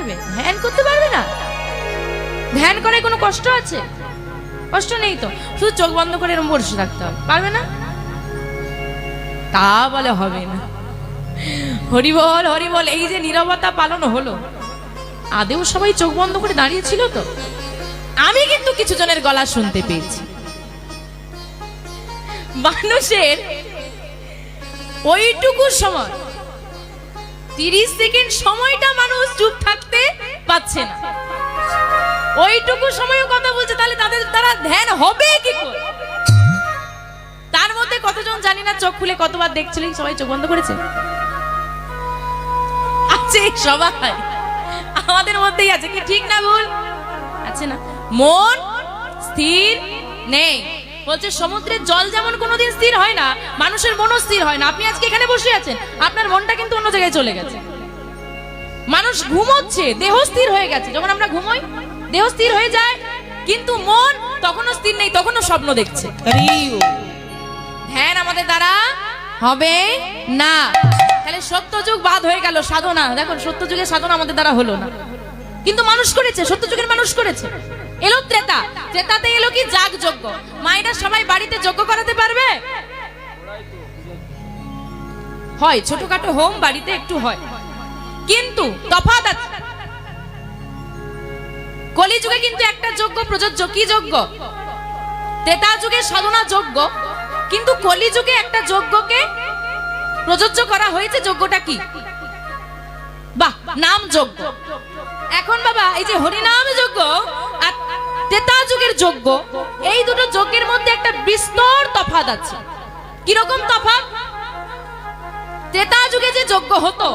পারবে? ধ্যান করতে পারবে না? ধ্যান কোনো কষ্ট আছে? কষ্ট নেই তো। শুধু চোখ বন্ধ করে বসে থাকতে হবে। পারবে না? তা বলে হবে না। হরিবল হরিবল, এই যে নীরবতা পালন হলো। আদেও সবাই চোখ বন্ধ করে দাঁড়িয়ে ছিল তো। আমি কিন্তু কিছু জনের গলা শুনতে পেয়েছি। মানুষের ওইটুকু সময় তিরিশ সেকেন্ড সময়টা মানুষ চুপ থাকতে পাচ্ছে না। ওইটুকু সময়ও কথা বলছে, তাহলে তাদের দ্বারা ধ্যান হবে কি করে? তার মধ্যে কতজন জানি না চোখ খুলে কতবার দেখছিল সবাই চোখ বন্ধ করেছে? আছে সবাই। আমাদের মধ্যেই আছে, কি ঠিক না ভুল? আছে না। মন স্থির নেই। বলছে সমুদ্রের জল যেমন কোনোদিন স্থির হয় না মানুষের মনও স্থির হয় না। আপনি আজকে এখানে বসে আছেন আপনার মনটা কিন্তু অন্য জায়গায় চলে গেছে। মানুষ ঘুমোচ্ছে দেহ স্থির হয়ে গেছে। যখন আমরা ঘুমোই দেহ স্থির হয়ে যায় কিন্তু মন তখনও স্থির নেই তখনও স্বপ্ন দেখছে। ধ্যান আমাদের দ্বারা হবে না। তাহলে সত্যযুগ বাদ হয়ে গেল সাধনা। দেখুন সত্যযুগের সাধনা আমাদের দ্বারা হলো না। কিন্তু মানুষ করেছে সত্যযুগের মানুষ করেছে। এলো ত্রেতা। ত্রেতাতে এলো কি যাগ যজ্ঞ মায়েরা সবাই বাড়িতে যজ্ঞ করাতে পারবে? হয়, ছোটখাটো হোম বাড়িতে একটু হয়। কিন্তু তফাৎ আছে কলিযুগে কিন্তু একটা যজ্ঞ প্রযোজ্য। কি যজ্ঞ? তেতা যুগে সাধনা যজ্ঞ। কিন্তু কলিযুগে একটা যজ্ঞকে প্রযোজ্য করা হয়েছে যজ্ঞটা কি? বাহ, নাম যজ্ঞ। এখন বাবা, এই যে হরিনাম যজ্ঞ আর তেতা যুগের যজ্ঞ। এই দুটো যজ্ঞের মধ্যে একটা বিস্তর তফাত আছে। কীরকম তফাৎ? ত্রেতা যুগে যে যজ্ঞ হতো,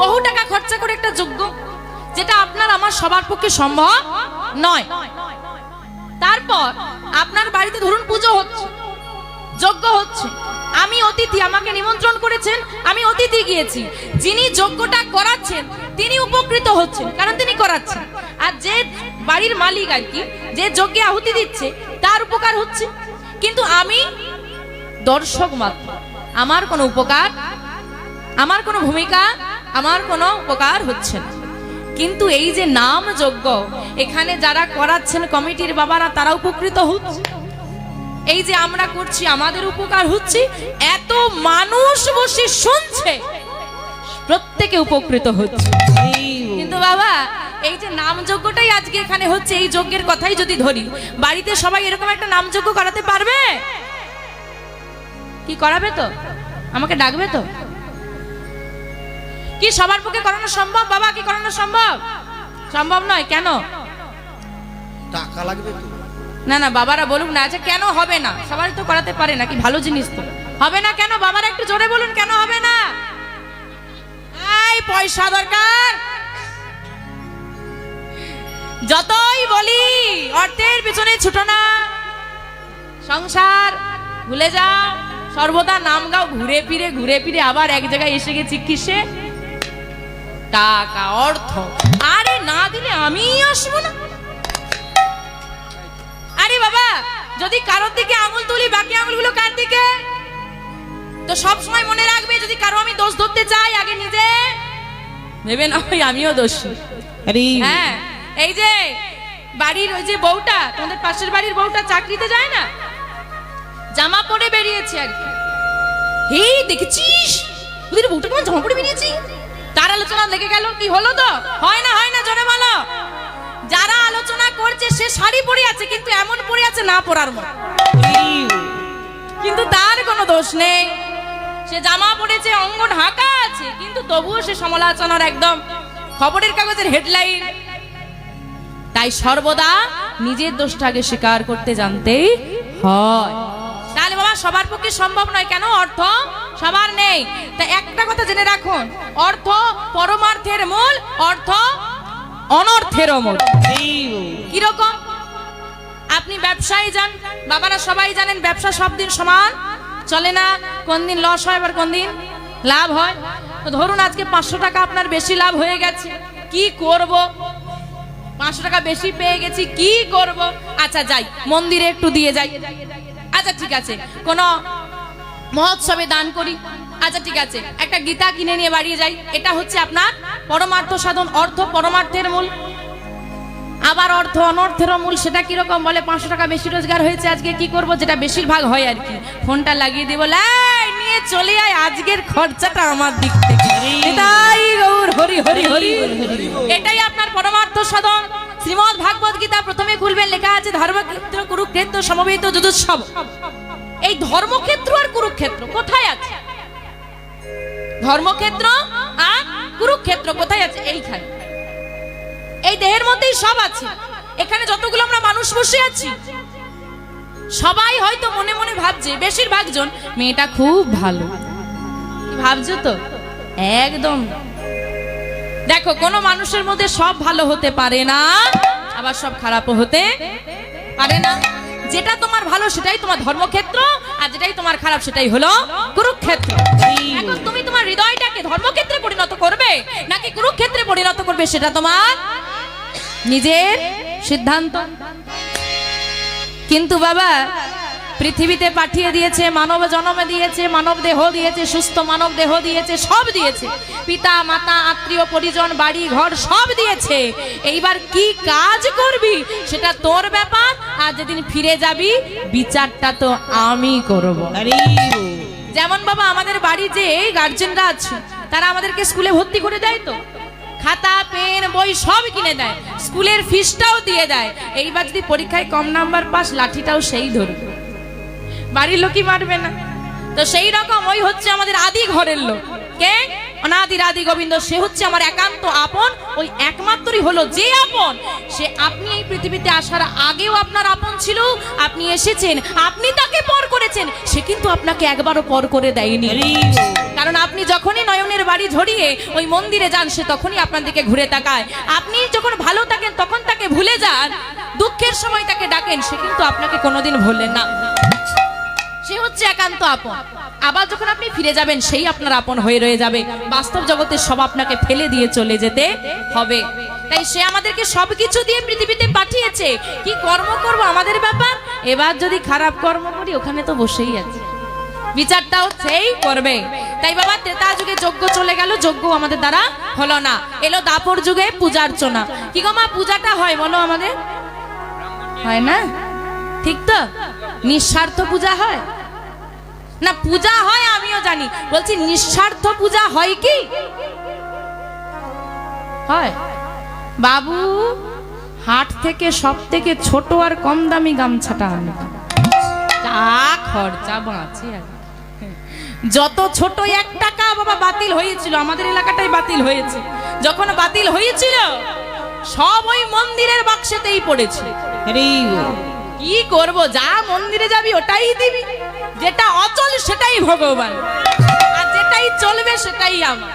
বহু টাকা খরচা করে একটা যজ্ঞ, যেটা আপনার আমার সবার পক্ষে সম্ভব নয়। তারপর আপনার বাড়িতে ধরুন পুজো হচ্ছে, যজ্ঞ হচ্ছে। আমি অতিথি, আমাকে নিমন্ত্রণ করেছেন, আমি অতিথি গিয়েছি। যিনি যজ্ঞটা করাচ্ছেন, তিনি উপকৃত হচ্ছেন, কারণ তিনি করাচ্ছেন। বাড়ির মালিক আর কি যে যজ্ঞে আহুতি দিচ্ছে তার উপকার হচ্ছে। কিন্তু আমি দর্শক মাত্র। আমার কোনো উপকার আমার কোনো ভূমিকা আমার কোনো উপকার হচ্ছে না। কিন্তু এই যে নাম যজ্ঞ এখানে যারা করাচ্ছেন কমিটির বাবারা তারা উপকৃত হচ্ছে। এই যে আমরা করছি আমাদের উপকার হচ্ছে এত মানুষ বসে শুনছে প্রত্যেকে উপকৃত হচ্ছে। কিন্তু বাবা এই যে নাম যজ্ঞটাই আজকে এখানে হচ্ছে এই যজ্ঞের কথাই যদি ধরি বাড়িতে সবাই এরকম একটা নাম যজ্ঞ করাতে পারবে? কি করাবে তো? আমাকে ডাকবে তো? কি সবার পক্ষে করানো সম্ভব? বাবা কি করানো সম্ভব? সম্ভব নয় কেন? টাকা লাগবে তো। না না বাবারা বলুন না আচ্ছা কেন হবে না? সবাই তো করাতে পারে না কি ভালো জিনিস তো। হবে না কেন? বাবারা একটু জোরে বলুন কেন হবে না? এই পয়সা দরকার! যতই বলি অর্থের পিছনে ছুটো না। সংসার ভুলে যাও সর্বদা নাম গাও ঘুরে ফিরে ঘুরে ফিরে আবার এক জায়গায় এসে গেছি কিসে? টাকা অর্থ। আরে না দিলে আমি আসব না। আরে বাবা যদি কারোর দিকে আঙুল তুলি বাকি আঙুলগুলো কার দিকে? তো সব সময় মনে রাখবে যদি কারও আমি দোষ ধরতে চাই আগে নিজে ভেবে না আমিও দোষী। হ্যাঁ। এই যে, বাড়ির ওই যে বউটা, তোমাদের পাশের বাড়ির বউটা চাকরিতে যায় না? জামা পরে বেরিয়েছে আর কি। হেই, দেখেছিস? ওদের বউটা কেমন জামা পরে বেরিয়েছি? তার আলোচনা লেগে গেল, কি হলো তো? হয় না হয় না জোরে বলো যারা আলোচনা করছে, সে শাড়ি পরে আছে, কিন্তু এমন পরে আছে, না পরার মতো। কিন্তু তার কোনো দোষ নেই। সে জামা পরেছে, অঙ্গ ঢাকা আছে, কিন্তু তবুও সে সমালোচনার একদম খবরের কাগজের হেডলাইন। তাই সর্বদা নিজের দোষটা আগে স্বীকার করতে জানতেই হয়। তাহলে বাবা, সবার পক্ষে সম্ভব নয়। কেন? অর্থ সবার নেই। তা একটা কথা জেনে রাখুন। অর্থ পরমার্থের মূল, অর্থ অনর্থেরও মূল। কীরকম? আপনি ব্যবসায় যান, বাবারা সবাই জানেন ব্যবসা সব দিন সমান, চলে না। কোন দিন লস হয়, আবার কোন দিন লাভ হয়? ধরুন আজকে পাঁচশো টাকা আপনার বেশি লাভ হয়ে গেছে। কি করব? পাঁচশো টাকা বেশি পেয়ে গেছি, কি করব? আচ্ছা যাই, মন্দিরে একটু দিয়ে যাই। আচ্ছা ঠিক আছে, কোন মহোৎসবে দান করি। আচ্ছা ঠিক আছে, একটা গীতা কিনে নিয়ে বাড়িয়ে যাই। এটা হচ্ছে আপনার পরমার্থ সাধন, অর্থ পরমার্থের মূল। আবার অর্থ অনর্থের মূল সেটা কীরকম বলে? পাঁচশো টাকা বেশি রোজগার হয়েছে আজকে কি করব? যেটা বেশিরভাগ হয় আর কি। ফোনটা লাগিয়ে দিব লাই নিয়ে চলে আয় আজকের খরচাটা আমার দিক থেকে। এটাই গৌর হরি হরি হরি। এটাই আপনার পরমার্থ সাধন। শ্রীমদ ভাগবত গীতা প্রথমে খুলবেন লেখা আছে ধর্মক্ষেত্র কুরুক্ষেত্র সমবেত যুদুৎসব। এই ধর্মক্ষেত্র আর কুরুক্ষেত্র কোথায় আছে? ধর্মক্ষেত্র আর কুরুক্ষেত্র কোথায় আছে? এইখানে। এই দেহের মধ্যেই সব আছে। এখানে যতগুলো আমরা মানুষ বসে আছি, সবাই হয়তো মনে মনে ভাবছে, বেশিরভাগ জন, মেয়েটা খুব ভালো। ভাবছ তো? একদম। দেখো, কোনো মানুষের মধ্যে সব ভালো হতে পারে না, আবার সব খারাপও হতে পারে না। যেটা তোমার ভালো, সেটাই তোমার ধর্মক্ষেত্র, আর যেটাই তোমার খারাপ, সেটাই হলো কুরুক্ষেত্র। এখন তুমি তোমার হৃদয়টাকে ধর্মক্ষেত্রে পরিণত করবে, নাকি কুরুক্ষেত্রে পরিণত করবে, সেটা তোমার নিজের সিদ্ধান্ত। কিন্তু বাবা, পৃথিবীতে পাঠিয়ে দিয়েছে, মানব জন্ম দিয়েছে, মানব দেহ দিয়েছে, সুস্থ মানব দেহ দিয়েছে, সব দিয়েছে। পিতা, মাতা, আত্মীয়, পরিজন, বাড়ি, ঘর, সব দিয়েছে। এইবার কি কাজ করবি? সেটা তোর ব্যাপার। আর যেদিন ফিরে যাবি, বিচারটা তো আমি করব। যেমন বাবা, আমাদের বাড়ি যে গার্জেনরা আছে, তারা আমাদেরকে স্কুলে ভর্তি করে দেয় তো। খাতা, পেন, বই সব কিনে দেয়। স্কুলের ফিসটাও দিয়ে দেয়। এইবার যদি পরীক্ষায় কম নাম্বার পাস, লাঠিটাও সেই ধরবে। বাড়ির লোকই মারবে না। তো সেই রকম ওই হচ্ছে আমাদের আদি ঘরের লোক। কে? অনাদি রাদি গোবিন্দ। সে হচ্ছে আমার একান্ত আপন। ওই একমাত্রই হলো যে আপন। সে আপনি এই পৃথিবীতে আসার আগেও আপনার আপন ছিল, আপনি এসেছেন, আপনি তাকে পর করেছেন। সে কিন্তু আপনাকে একবারও পর করে দেয়নি। কারণ আপনি যখনই নয়নের বাড়ি ঝরিয়ে ওই মন্দিরে যান, সে তখনই আপনার দিকে ঘুরে তাকায়। আপনি যখন ভালো থাকেন, তখন তাকে ভুলে যান। দুঃখের সময় তাকে ডাকেন, সে কিন্তু আপনাকে কোনোদিন ভুললেন না। সে হচ্ছে একান্ত আপন। আবার যখন আপনি ফিরে যাবেন, সেই আপনার আপন হয়ে রয়ে যাবে। বাস্তব জগতে সব আপনাকে ফেলে দিয়ে চলে যেতে হবে। তাই সে আমাদেরকে সবকিছু দিয়ে পৃথিবীতে পাঠিয়েছে। কি কর্ম করব আমাদের ব্যাপার? এবার যদি খারাপ কর্ম করি, ওখানে তো বসেই আছে। বিচারটাও সেই করবে তাই বাবা, ত্রেতা যুগে যজ্ঞ চলে গেল যজ্ঞ আমাদের দ্বারা হলো না। এলো দাপর যুগে পূজার্চনা। কি গো মা, পূজাটা হয় বলো আমাদের? হয় না? ঠিক তো? নিঃস্বার্থ পূজা হয়? না, পূজা হয় আমিও জানি। বলছি, নিঃস্বার্থ পূজা হয় কি? হয়। বাবু, হাট থেকে, সব থেকে ছোট আর কম দামি গামছাটা আনে। যা খরচা বাঁচে আর যত ছোট এক টাকা বাবা বাতিল হয়েছিল আমাদের এলাকাটাই বাতিল হয়েছে। যখন বাতিল হয়েছিল সব ওই মন্দিরের বাক্সেতেই পড়েছে। কি করব যা মন্দিরে যাবি ওটাই দিবি। যেটা অচল সেটাই ভগবান। আর যেটাই চলবে সেটাই আমার।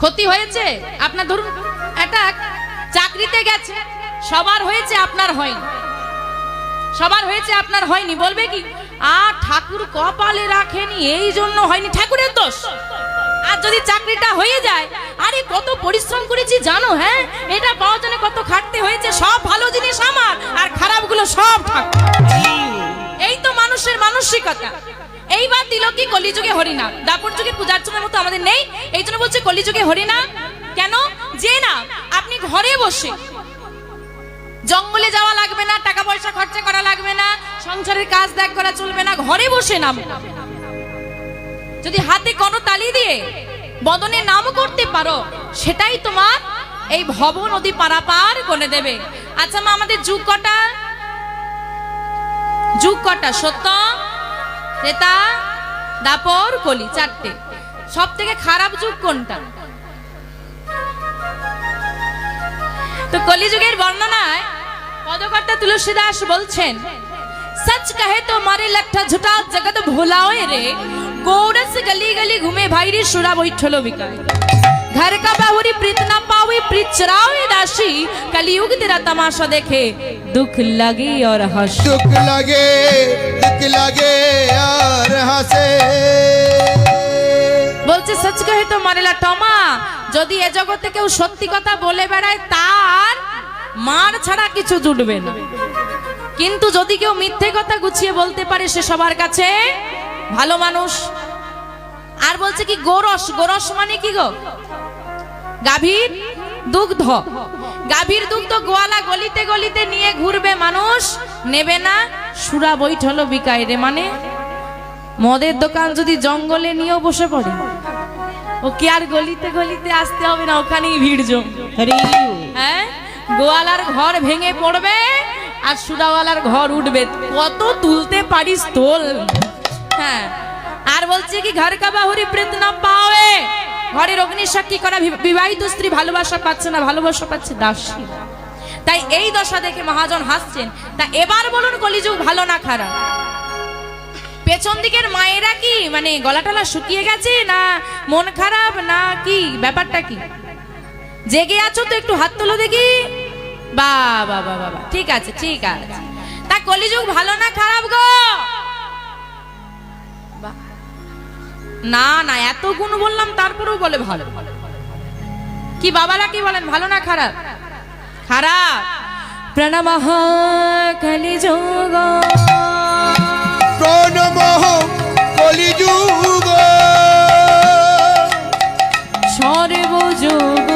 ক্ষতি হয়েছে? আপনার ধরুন একটা চাকরিতে গেছে সবার হয়েছে আপনার হয়নি। সবার হয়েছে আপনার হয়নি বলবে কি? আ ঠাকুর কপালে রাখেনি, এই জন্য হয়নি। ঠাকুরের দোষ। আর যদি চাকরিটা হয়ে যায়, আরে কত পরিশ্রম করেছি, জানো হ্যাঁ? এটা পাওয়ার জন্য কত খাটতে হয়েছে, সব ভালো জিনিস আমার, আর খারাপগুলো সব এই তো মানুষের মানসিকতা। এইবার দিল কি কলিযুগে হরিনাম দাপর যুগে পূজার্চনার মতো আমাদের নেই। এই জন্য বলছে কলিযুগে হরিনাম কেন? যে না, আপনি ঘরে বসে জঙ্গলে যাওয়া লাগবে না, টাকা পয়সা খরচা করা লাগবে না, সংসারের কাজ ত্যাগ করা চলবে না, ঘরে বসে নাম। যদি হাতে কোনো তালি দিয়ে বদনে নাম করতে পারো, সেটাই তোমার এই ভব নদী পারাপার করে দেবে। আচ্ছা মা, আমাদের যুগ কটা? যুগ কটা? সত্য, ত্রেতা, দাপর, কলি, চারটে। সব থেকে খারাপ যুগ কোনটা? তো কলিযুগের বর্ণনায় পদকর্তা তুলসী দাস বলছেন सच कहे तो मारे लट्ठा झुटा जगत भुलाओ रे गोरस गली गली घूमे भाई रे सुरा बैठलो बिकाए घर का बाहुरी प्रीत ना पावे प्रीत चरावे दासी कलयुग तेरा तमाशा देखे दुख लगे और हंस दुख लगे दुख लगे और हंसे বলছে সচ কহে তো মারেলা টমা যদি এ জগতে কেউ সত্যি কথা বলে বেড়ায় তার মার ছাড়া কিছু জুটবে না। কিন্তু যদি কেউ মিথ্যে কথা গুছিয়ে বলতে পারে সে সবার কাছে ভালো মানুষ। আর বলছে কি গোরস গোরস মানে কি গো? গাভীর দুগ্ধ। গাভীর দুগ্ধ গোয়ালা গলিতে গলিতে নিয়ে ঘুরবে মানুষ নেবে না। সুরা বৈঠলো বিকায় রে মানে। মদের দোকান যদি জঙ্গলে নিয়েও বসে পড়ে ও কি আর গলিতে গলিতে আসতে হবে না ওখানেই ভিড় জম হ্যাঁ? গোয়ালার ঘর ভেঙে পড়বে আর সুরাওয়ালার ঘর উঠবে। কত তুলতে পারিস তোল। হ্যাঁ। আর বলছে কি, ঘর কাবা হরি প্রেত না পাওয়ে। ঘরের অগ্নি সাক্ষী করা বিবাহিত স্ত্রী ভালোবাসা পাচ্ছে না, ভালোবাসা পাচ্ছে দাসী। তাই এই দশা দেখে মহাজন হাসছেন, তা এবার বলুন কলিযুগ ভালো না খারাপ? পেছন দিকের মায়েরা কি মানে গলা টলা শুকিয়ে গেছে না মন খারাপ না কি? ব্যাপারটা কি? জেগে আছো তো একটু হাত তোলো দেখি। বা বা বা। ঠিক আছে ঠিক আছে। তা কলিযুগ ভালো না খারাপ গো। না না এত গুণ বললাম তারপরেও বলে ভালো। কি বাবারা কি বলেন ভালো না খারাপ? খারাপ। প্রণমঃ কলিযুগ। প্রণমঃ কলিযুগ। সর্বযুগ।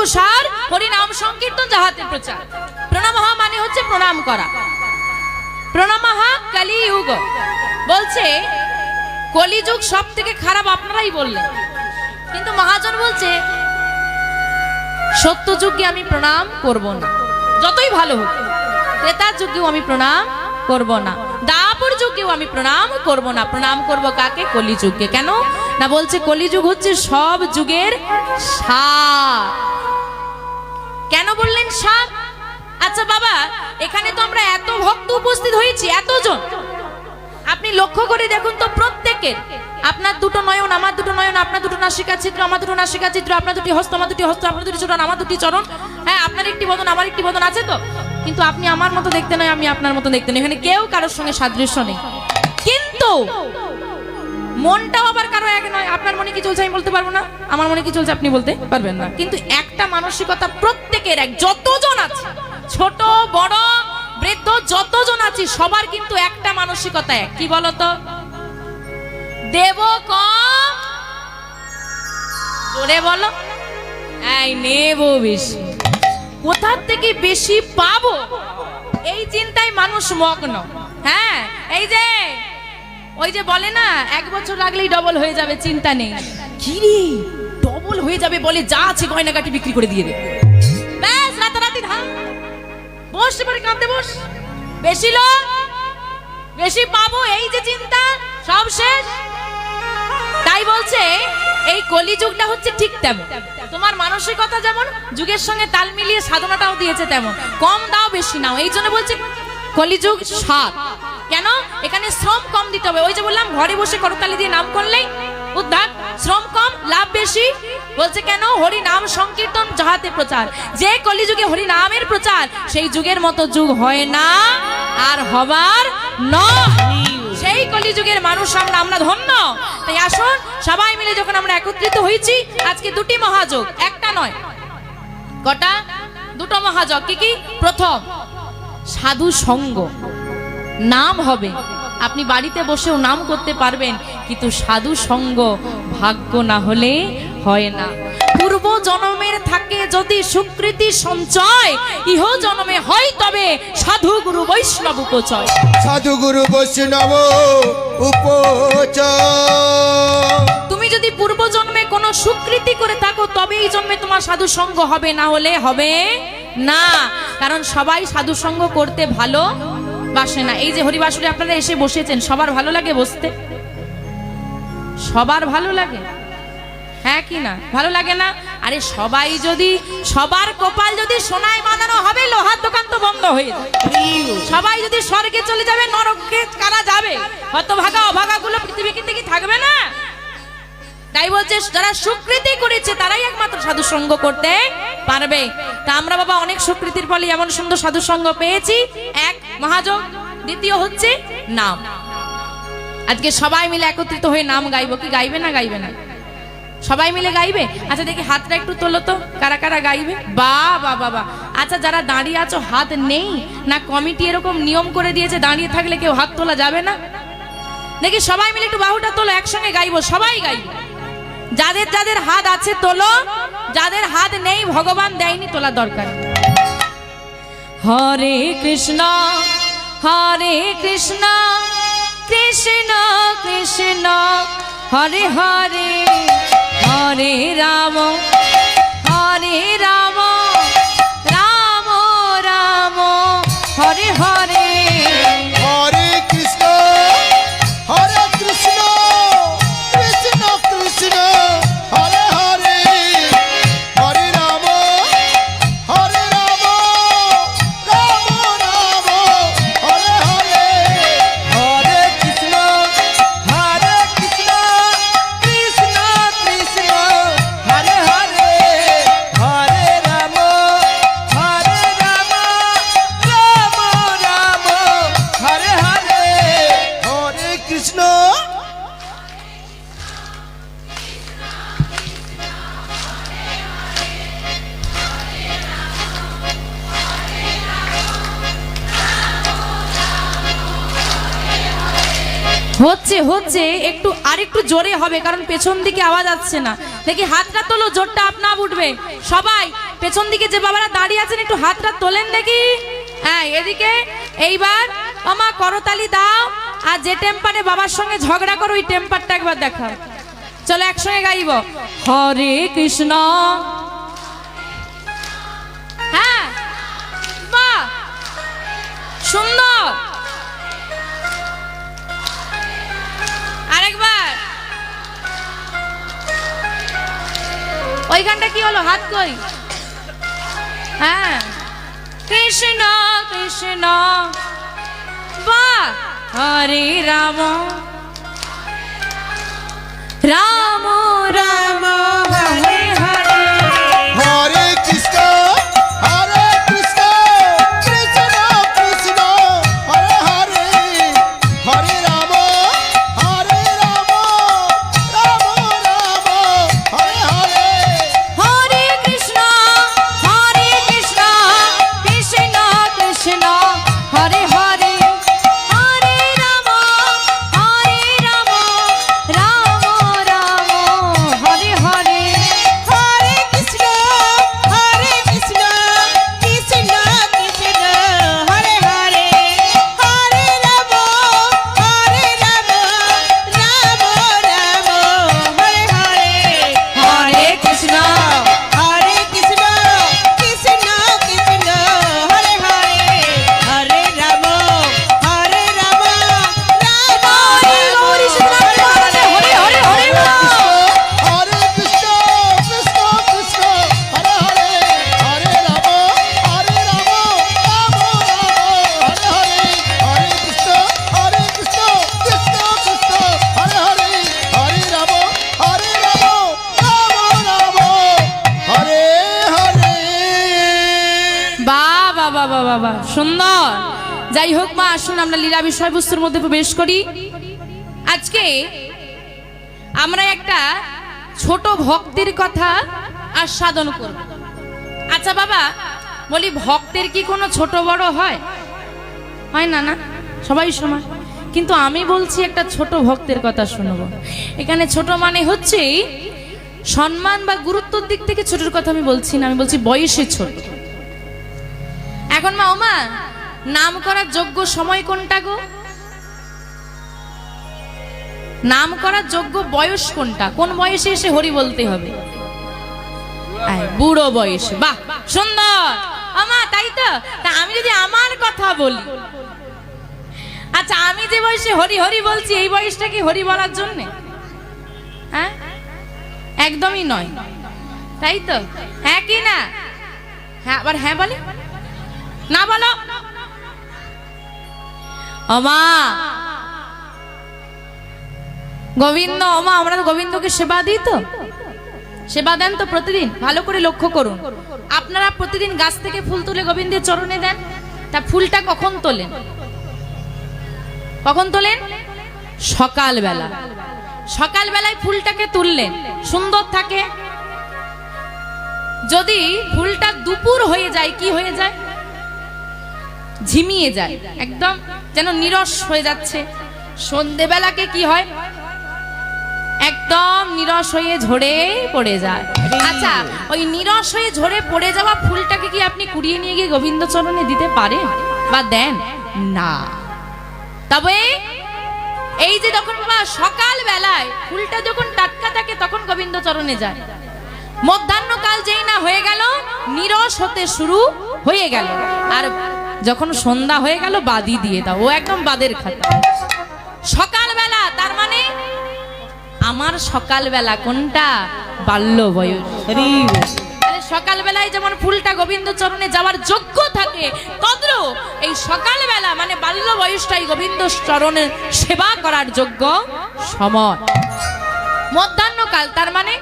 সর্বযুগ সার হরি নাম সংকীর্তন যাহাতে প্রচার। প্রণামহা মানে হচ্ছে প্রণাম করা। প্রণামহা কালী যুগ বলছে, কলিযুগ সব থেকে খারাপ আপনারাই বললেন। কিন্তু মহাজন বলছে সত্য যুগে আমি প্রণাম করব না। যতই ভালো হোক, ত্রেতার যুগেও আমি প্রণাম করব না। দাপর যুগেও আমি প্রণাম করব না। প্রণাম করব কাকে? কলিযুগকে। কেন? না বলছে কলিযুগ হচ্ছে সব যুগের সার। কেন বললেন সাপ? আচ্ছা বাবা, এখানে তো আমরা এত ভক্ত উপস্থিত হয়েছি, এতজন। আপনি লক্ষ্য করে দেখুন তো প্রত্যেকের। আপনার দুটো নয়ন, আমার দুটো নয়ন, আপনার দুটো নাসিকা চিত্র, আমার দুটো নাসিকা চিত্র, আপনার দুটি হস্ত, আমার দুটি হস্ত, আপনার দুটি চরণ, আমার দুটি চরণ। হ্যাঁ আপনার একটি বদন, আমার একটি বদন আছে তো? কিন্তু আপনি আমার মতো দেখতে নয়, আমি আপনার মতো দেখতে নই। এখানে কেউ কারোর সঙ্গে সাদৃশ্য নেই। কিন্তু মনটাও আবার কারও এক নয়। আপনার মনে কি চলছে আমি বলতে পারব না? আমার মনে কি চলছে আপনি বলতে পারবেন না। কিন্তু একটা মানসিকতা প্রত্যেকের এক, যতজন আছে, ছোট, বড়, বৃদ্ধ, যতজন আছি, সবার কিন্তু একটা মানসিকতা এক। কি বলতো? দেব কম। জোরে বলো। এই নেব বেশি। কোথার থেকে বেশি পাবো? এই চিন্তায় মানুষ মগ্ন। হ্যাঁ এই যে ওই যে বলে না, এক বছর লাগলেই ডবল হয়ে যাবে, চিন্তা নেই। কি রে? ডবল হয়ে যাবে বলে যা আছে গয়নাগাটি বিক্রি করে দিয়ে দে। ব্যাস, রাতারাতি ধান বস, এবারে কাঁদতে বস। বেশি লোক, বেশি পাবো, এই যে চিন্তা, সব শেষ। তাই বলছে, এই কলিযুগটা হচ্ছে ঠিক তেমন। তোমার মানসিকতা যেমন, যুগের সঙ্গে তাল মিলিয়ে সাধনাটাও দিয়েছে তেমন। কম দাও, বেশি নাও। এই জন্য বলছে, কলিযুগ সাত। কেন? এখানে শ্রম কম দিতে হবে। ওই যে বললাম, ঘরে বসে করতালি দিয়ে নাম করলেই উদ্ধার, শ্রম কম, লাভ বেশি। বলছে কেন? হরি নাম সংকীর্তন যাহাতে প্রচার। যে কলিযুগে হরি নামের প্রচার, সেই যুগের মতো যুগ হয় না আর হবার নয় সেই কলিযুগের মানুষ আমরা আমরা ধন্য। তাই আসুন, সবাই মিলে যখন আমরা একত্রিত হয়েছি, আজকে দুটি মহাযোগ। একটা নয়, কটা? দুটো মহাযোগ। কি কি? প্রথম সাধু সঙ্গ নাম হবে। আপনি বাড়িতে বসেও নাম করতে পারবেন কিন্তু সাধু সঙ্গ ভাগ্য না হলে হয় না। পূর্ব জন্মের থাকে যদি সুকৃতি সঞ্চয় ইহ জন্মে হয় তবে সাধু গুরু বৈষ্ণব উপচয়। সাধু গুরু বৈষ্ণব উপচ তুমি যদি পূর্ব জন্মে কোনো সুকৃতি করে থাকো তবে এই জন্মে তোমার সাধু সঙ্গ হবে না হলে হবে না। কারণ সবাই সাধু সঙ্গ করতে ভালো বাসে না। এই যে হরিবাসুরে আপনারা এসে বসেছেন, সবার ভালো লাগে বসতে? সবার ভালো লাগে? হ্যাঁ কি না? ভালো লাগে না? আরে সবাই যদি, সবার কপাল যদি সোনায় বাঁধানো হবে, লোহার দোকান তো বন্ধ হয়ে সবাই যদি স্বর্গে চলে যাবে, নরকে কারা যাবে? হতভাগা, অভাগা গুলো পৃথিবী কিন্তু কি থাকবে না? তাই বলছে, যারা সুকৃতি করেছে, তারাই একমাত্র সাধু সঙ্গ করতে পারবে। তা আমরা বাবা অনেক সুকৃতির ফলে এমন সুন্দর সাধু সঙ্গ পেয়েছি। এক মহাযোগ দ্বিতীয় হচ্ছে নাম। আজকে সবাই মিলে একত্রিত হয়ে নাম গাইবো। কি গাইবে না গাইবে না? সবাই মিলে গাইবে? আচ্ছা দেখি হাতটা একটু তোলো তো। কারা কারা গাইবে? বা বা বাবা আচ্ছা যারা দাঁড়িয়ে আছো, হাত নেই না কমিটি এরকম নিয়ম করে দিয়েছে, দাঁড়িয়ে থাকলে কেউ হাত তোলা যাবে না? দেখি সবাই মিলে একটু বাহুটা তোলো, একসঙ্গে গাইবো, সবাই গাইবে। যাদের যাদের হাত আছে তোলো, যাদের হাত নেই ভগবান দেয়নি তোলা দরকার। হরে কৃষ্ণ হরে কৃষ্ণ কৃষ্ণ কৃষ্ণ, হরে হরে হরে রাম হরে রাম। হচ্ছে হচ্ছে, একটু, আরেকটু জোরে হবে, কারণ পেছন দিকে আওয়াজ আসছে না। দেখি হাতটা তোলো, জোরটা আপনা উঠবে। সবাই, পেছন দিকে যে বাবারা দাঁড়িয়ে আছেন, একটু হাতটা তোলেন দেখি। হ্যাঁ এদিকে, এইবার, আমা, করতালি দাও, আর যে টেম্পারে বাবার সঙ্গে ঝগড়া করো, ওই টেম্পারটা একবার দেখাও। চলো একসঙ্গে গাইব। হরে কৃষ্ণ। হ্যাঁ সুন্দর। ওই গানটা কি হলো? হাত কই? হ্যাঁ। কৃষ্ণ কৃষ্ণ বা। হরে রাম। রাম বিষয়বস্তুর মধ্যে প্রবেশ করি। আজকে আমরা একটা ছোট ভক্তির কথা আস্বাদন করব। আচ্ছা বাবা, বলি ভক্তের কি কোনো ছোট বড় হয়? হয় না না, সবাই সমান। কিন্তু আমি বলছি একটা ছোট ভক্তের কথা শুনব। এখানে ছোট মানে হচ্ছে সম্মান বা গুরুত্বর দিক থেকে ছোটর কথা আমি বলছি না, আমি বলছি বয়সে ছোট। এখন মা ওমা নাম করার যোগ্য সময় কোনটা গো? নাম করার যোগ্য বয়স কোনটা? কোন বয়সে এসে হরি বলতে হবে? বুড়ো বয়সে। বাহ, সুন্দর। আমা, তাই তো? তা আমি যদি আমার কথা বলি। আচ্ছা আমি যে বয়সে হরি হরি বলছি, এই বয়সটা কি হরি বলার জন্যে? হ্যাঁ? একদমই নয়। তাই তো? হ্যাঁ কি না? হ্যাঁ আবার হ্যাঁ বলে? না বলো। অমা। গোবিন্দ, অমা, আমরা গোবিন্দকে সেবা দিই তো। সেবা দেন তো প্রতিদিন, ভালো করে লক্ষ্য করুন। আপনারা প্রতিদিন গাছ থেকে ফুল তুলে গোবিন্দের চরণে দেন। তা ফুলটা কখন তোলেন? কখন তোলেন? সকালবেলা। সকালবেলায় ফুলটাকে তুললেন। সুন্দর থাকে। যদি ফুলটা দুপুর হয়ে যায়, কি হয়ে যায়? ঝিমিয়ে যায়, একদম যেন নিরস হয়ে যাচ্ছে। সন্ধেবেলাকে কি হয়? একদম নিরস হয়ে ঝরে পড়ে যায়। আচ্ছা ওই নিরস হয়ে ঝরে পড়ে যাওয়া ফুলটাকে কি আপনি কুড়িয়ে নিয়ে গিয়ে গোবিন্দ চরণে দিতে পারেন বা দেন? না। তবে এই যে যখন বাবা সকাল বেলায় ফুলটা যখন টাটকা থাকে, তখন গোবিন্দ চরণে যায়। মধ্যাহ্নকাল যেই না হয়ে গেল, নিরস হতে শুরু হয়ে গেল। আর যখন সন্ধ্যা হয়ে গেল, বাদি দিয়ে দাও। ও একদম বাদের খাতা। সকালবেলা, তার মানে আমার সকালবেলা কোনটা? বাল্য বয়স। সকালবেলায় যেমন ফুলটা গোবিন্দ চরণে যাওয়ার যোগ্য থাকে, তদ্র এই সকালবেলা মানে বাল্য বয়সটাই গোবিন্দ চরণের সেবা করার যোগ্য সময়। মধ্যাহ্নকাল, তার মানে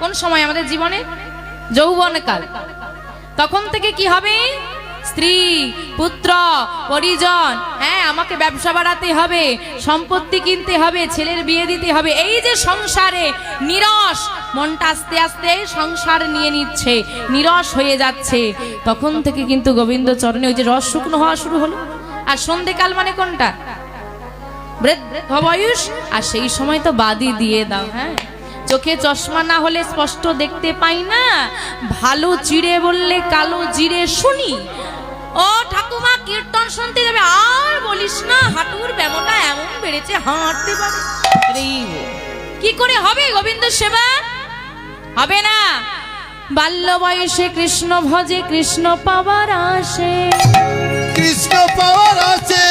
কোন সময় আমাদের জীবনে? যৌবনকাল। তখন থেকে কি হবে? স্ত্রী, পুত্র, পরিজন হ্যাঁ আমাকে ব্যবসা বাড়াতে হবে, সম্পত্তি কিনতে হবে, ছেলের বিয়ে দিতে হবে। এই যে সংসারে নিরস, মনটা আস্তে আস্তে সংসার নিয়ে নিচ্ছে, নিরস হয়ে যাচ্ছে। তখন থেকে কিন্তু গোবিন্দ চরণে ওই যে রস শুকনো হওয়া শুরু হলো। আর সন্ধেকাল মানে কোনটা? বয়স, আর সেই সময় তো বাদি দিয়ে দাও হ্যাঁ। চোখে চশমা না হলে স্পষ্ট দেখতে পাই না, ভালো চিড়ে বললে কালো জিরে শুনি ও ঠাকুমা কীর্তন শুনতে যাবে। আর বলিস না হাঁটুর ব্যামোটা এমন বেড়েছে হাঁটতে পারে। কি করে হবে গোবিন্দ সেবা? হবে না। বাল্য বয়সে কৃষ্ণ ভজে কৃষ্ণ পাওয়ার আসে। কৃষ্ণ পাওয়ার আছে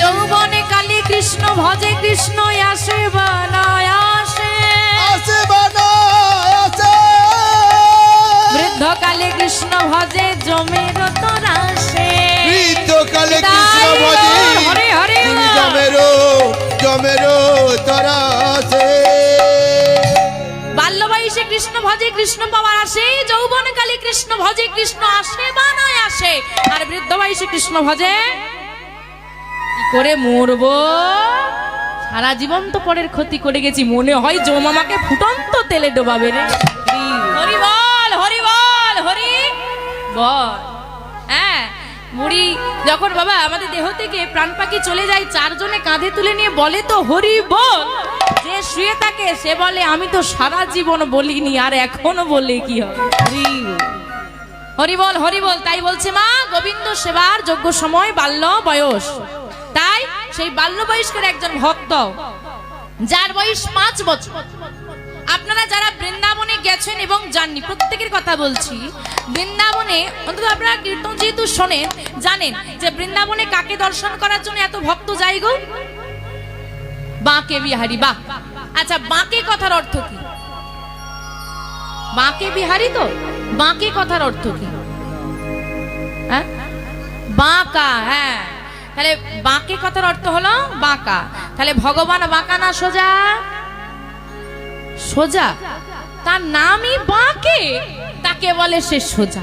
যৌবনে কালে কৃষ্ণ ভজে কৃষ্ণ আসে বানায় আসে। আছে বানায় আছে বৃদ্ধকালে কৃষ্ণ ভজে জমের বৃদ্ধকালে কৃষ্ণ ভজি। হরে হরে তুমি জমেরো জমেরো তরা বাল্য বয়সে কৃষ্ণ ভজে কৃষ্ণ পাওয়ার আসে। যৌবন কালে কৃষ্ণ ভজে কৃষ্ণ আসে বানায় আসে। আর বৃদ্ধ বয়সে কৃষ্ণ ভজে কি করে মরবো? সারা জীবন তো পরের ক্ষতি করে গেছি। মনে হয় জমামাকে ফুটন্ত তেলে ডোবাবে রে। হরি বল হরি বল হরি বল। হ্যাঁ মুড়ি যখন বাবা আমাদের দেহ থেকে প্রাণ পাখি চলে যায় চারজনে কাঁধে তুলে নিয়ে বলে তো হরি বল। যে শুয়ে থাকে সে বলে আমি তো সারা জীবন বলিনি আর এখনও বলে কি হবে? হরি বল হরি বল তাই বলছে মা গোবিন্দ সেবার যোগ্য সময় বাল্য বয়স। তাই সেই বাল্য বয়স্কের একজন ভক্ত যার বয়স পাঁচ বছর। আপনারা যারা বৃন্দাবনে গেছেন এবং জাননি প্রত্যেকের কথা বলছি। বৃন্দাবনে, অন্তত আপনারা কীর্তন যেহেতু শোনেন, জানেন যে বৃন্দাবনে কাকে দর্শন করার জন্য এত ভক্ত যাই গো? বাঁকে বিহারি, বাহ। আচ্ছা বাঁকে কথার অর্থ কি? বাঁকে বিহারি তো? বাঁকে কথার অর্থ কি? হ্যাঁ? বাঁকা হ্যাঁ। তাহলে বাঁকে কথার অর্থ হলো বাঁকা। তাহলে ভগবান বাঁকা না সোজা? সোজা। তার নামই বাঁকে, তাকে বলে সে সোজা।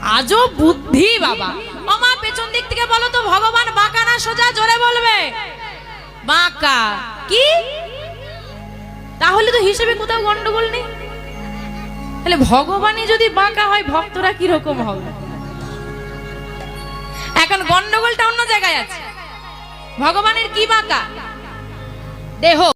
আজও বুদ্ধি বাবা। আমার পেছন দিক থেকে বলো তো, ভগবান বাঁকা না সোজা? জোরে বলবে। বাঁকা। কি? তাহলে তো হিসেবে কোথাও গন্ডগোল নেই। তাহলে ভগবানই যদি বাঁকা হয়, ভক্তরা কীরকম হবে? এখন গন্ডগোলটা অন্য জায়গায় আছে। ভগবানের কি বাঁকা? দেহ।